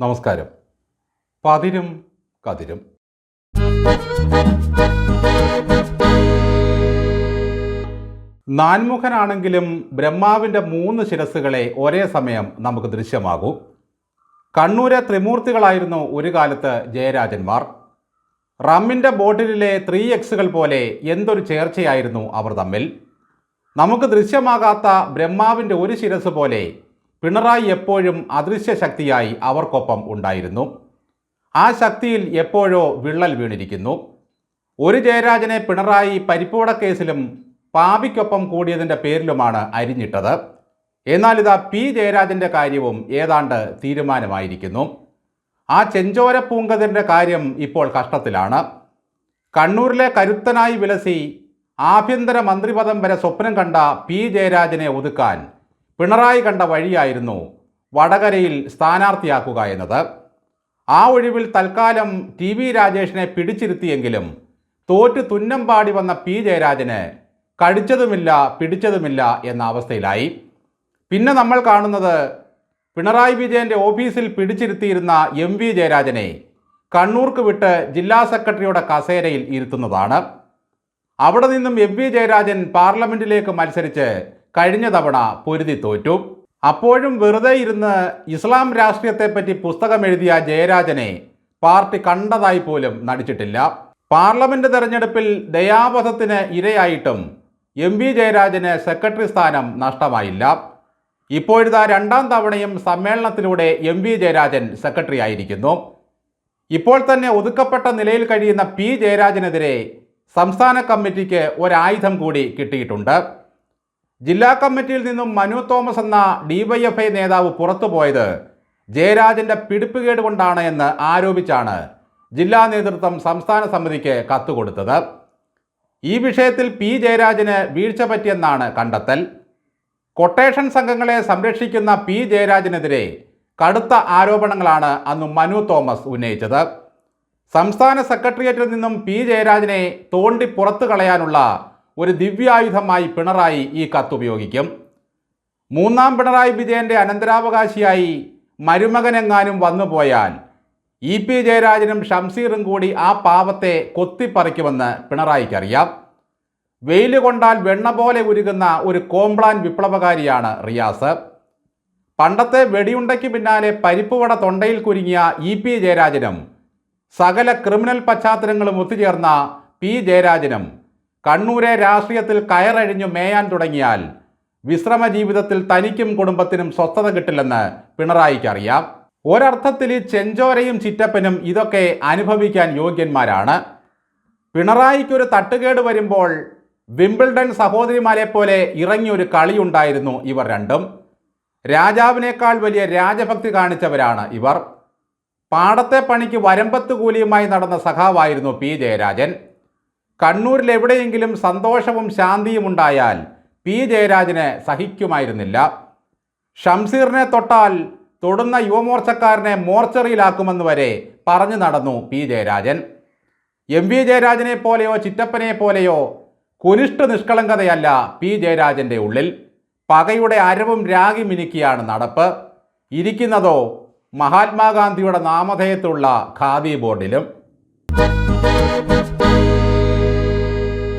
നമസ്കാരം. പതിരും കതിരും. നാൻമുഖനാണെങ്കിലും ബ്രഹ്മാവിന്റെ മൂന്ന് ശിരസ്സുകളെ ഒരേ സമയം നമുക്ക് ദൃശ്യമാകൂ. കണ്ണൂരെ ത്രിമൂർത്തികളായിരുന്നു ഒരു കാലത്ത് ജയരാജന്മാർ. റമ്മിന്റെ ബോട്ടിലിലെ ത്രീ എക്സുകൾ പോലെ എന്തൊരു ചേർച്ചയായിരുന്നു അവർ തമ്മിൽ. നമുക്ക് ദൃശ്യമാകാത്ത ബ്രഹ്മാവിന്റെ ഒരു ശിരസ് പോലെ പിണറായി എപ്പോഴും അദൃശ്യ ശക്തിയായി അവർക്കൊപ്പം ഉണ്ടായിരുന്നു. ആ ശക്തിയിൽ എപ്പോഴോ വിള്ളൽ വീണിരിക്കുന്നു. ഒരു ജയരാജനെ പിണറായി പരിപ്പൂട കേസിലും പാപിക്കൊപ്പം കൂടിയതിന്റെ പേരിലുമാണ് അരിഞ്ഞിട്ടത്. എന്നാൽ ഇതാ പി ജയരാജന്റെ കാര്യവും ഏതാണ്ട് തീരുമാനമായിരിക്കുന്നു. ആ ചെഞ്ചോര പൂങ്കതിന്റെ കാര്യം ഇപ്പോൾ കഷ്ടത്തിലാണ്. കണ്ണൂരിലെ കരുത്തനായി വിലസി ആഭ്യന്തര മന്ത്രിപദം വരെ സ്വപ്നം കണ്ട പി ജയരാജനെ ഒതുക്കാൻ പിണറായി കണ്ട വഴിയായിരുന്നു വടകരയിൽ സ്ഥാനാർത്ഥിയാക്കുക എന്നത്. ആ ഒഴിവിൽ തൽക്കാലം ടി വി രാജേഷിനെ പിടിച്ചിരുത്തിയെങ്കിലും തോറ്റ് തുന്നം പാടി വന്ന പി ജയരാജന് കടിച്ചതുമില്ല പിടിച്ചതുമില്ല എന്ന അവസ്ഥയിലായി. പിന്നെ നമ്മൾ കാണുന്നത് പിണറായി വിജയന്റെ ഓഫീസിൽ പിടിച്ചിരുത്തിയിരുന്ന എം വി ജയരാജനെ കണ്ണൂർക്ക് വിട്ട് ജില്ലാ സെക്രട്ടറിയുടെ കസേരയിൽ ഇരുത്തുന്നതാണ്. അവിടെ നിന്നും എം വി ജയരാജൻ പാർലമെന്റിലേക്ക് മത്സരിച്ച് കഴിഞ്ഞ തവണ പൊരുതി തോറ്റു. അപ്പോഴും വെറുതെ ഇരുന്ന് ഇസ്ലാം രാഷ്ട്രീയത്തെപ്പറ്റി പുസ്തകം എഴുതിയ ജയരാജനെ പാർട്ടി കണ്ടതായി പോലും നടിച്ചിട്ടില്ല. പാർലമെന്റ് തെരഞ്ഞെടുപ്പിൽ ദയാവധത്തിന് ഇരയായിട്ടും എം വി ജയരാജന് സെക്രട്ടറി സ്ഥാനം നഷ്ടമായില്ല. ഇപ്പോഴിതാ രണ്ടാം തവണയും സമ്മേളനത്തിലൂടെ എം വി ജയരാജൻ സെക്രട്ടറി ആയിരിക്കുന്നു. ഇപ്പോൾ തന്നെ ഒതുക്കപ്പെട്ട നിലയിൽ കഴിയുന്ന പി ജയരാജനെതിരെ സംസ്ഥാന കമ്മിറ്റിക്ക് ഒരായുധം കൂടി കിട്ടിയിട്ടുണ്ട്. ജില്ലാ കമ്മിറ്റിയിൽ നിന്നും മനു തോമസ് എന്ന ഡിവൈഎഫ്ഐ നേതാവ് പുറത്തുപോയത് ജയരാജന്റെ പിടിപ്പുകേട് കൊണ്ടാണ് എന്ന് ആരോപിച്ചാണ് ജില്ലാ നേതൃത്വം സംസ്ഥാന സമിതിക്ക് കത്തുകൊടുത്തത്. ഈ വിഷയത്തിൽ പി ജയരാജന് വീഴ്ച പറ്റിയെന്നാണ് കണ്ടെത്തൽ. കൊട്ടേഷൻ സംഘങ്ങളെ സംരക്ഷിക്കുന്ന പി ജയരാജനെതിരെ കടുത്ത ആരോപണങ്ങളാണ് അന്ന് മനു തോമസ് ഉന്നയിച്ചത്. സംസ്ഥാന സെക്രട്ടേറിയറ്റിൽ നിന്നും പി ജയരാജനെ തോണ്ടി പുറത്തു കളയാനുള്ള ഒരു ദിവ്യായുധമായി പിണറായി ഈ കത്ത് ഉപയോഗിക്കും. മൂന്നാം പിണറായി വിജയന്റെ അനന്തരാവകാശിയായി മരുമകനെങ്ങാനും വന്നുപോയാൽ ഇ പി ജയരാജനും ഷംസീറും കൂടി ആ പാവത്തെ കൊത്തിപ്പറിക്കുമെന്ന് പിണറായിക്കറിയാം. വെയിൽ കൊണ്ടാൽ വെണ്ണ പോലെ ഉരുകുന്ന ഒരു കോംപ്ലാൻ വിപ്ലവകാരിയാണ് റിയാസ്. പണ്ടത്തെ വെടിയുണ്ടയ്ക്ക് പിന്നാലെ പരിപ്പുവട തൊണ്ടയിൽ കുരുങ്ങിയ ഇ പി ജയരാജനും സകല ക്രിമിനൽ പശ്ചാത്തലങ്ങളും ഒത്തുചേർന്ന പി ജയരാജനും കണ്ണൂരെ രാഷ്ട്രീയത്തിൽ കയറഴിഞ്ഞു മേയാൻ തുടങ്ങിയാൽ വിശ്രമ ജീവിതത്തിൽ തനിക്കും കുടുംബത്തിനും സ്വസ്ഥത കിട്ടില്ലെന്ന് പിണറായിക്ക് അറിയാം ഒരർത്ഥത്തിൽ ചെഞ്ചോരയും ചിറ്റപ്പനും ഇതൊക്കെ അനുഭവിക്കാൻ യോഗ്യന്മാരാണ്. പിണറായിക്കൊരു തട്ടുകേട് വരുമ്പോൾ വിംബിൾഡൺ സഹോദരിമാരെ പോലെ ഇറങ്ങിയൊരു കളിയുണ്ടായിരുന്നു ഇവർ രണ്ടും. രാജാവിനേക്കാൾ വലിയ രാജഭക്തി കാണിച്ചവരാണ് ഇവർ. പാടത്തെ പണിക്ക് വരമ്പത്ത് കൂലിയുമായി നടന്ന സഖാവായിരുന്നു പി ജയരാജൻ. കണ്ണൂരിൽ എവിടെയെങ്കിലും സന്തോഷവും ശാന്തിയും ഉണ്ടായാൽ പി. ജയരാജന് സഹിക്കുമായിരുന്നില്ല. ഷംസീറിനെ തൊട്ടാൽ തൊടുന്ന യുവമോർച്ചക്കാരനെ മോർച്ചറിയിലാക്കുമെന്ന് വരെ പറഞ്ഞു നടന്നു പി. ജയരാജൻ. എം. വി. ജയരാജനെ പോലെയോ ചിറ്റപ്പനെ പോലെയോ കുനിഷ്ഠ നിഷ്കളങ്കതയല്ല പി. ജയരാജന്റെ ഉള്ളിൽ. പകയുടെ അരവും രാഗി മിനുക്കിയാണ് നടപ്പ്. ഇരിക്കുന്നതോ മഹാത്മാഗാന്ധിയുടെ നാമധേയത്തുള്ള ഖാദി ബോർഡിലും.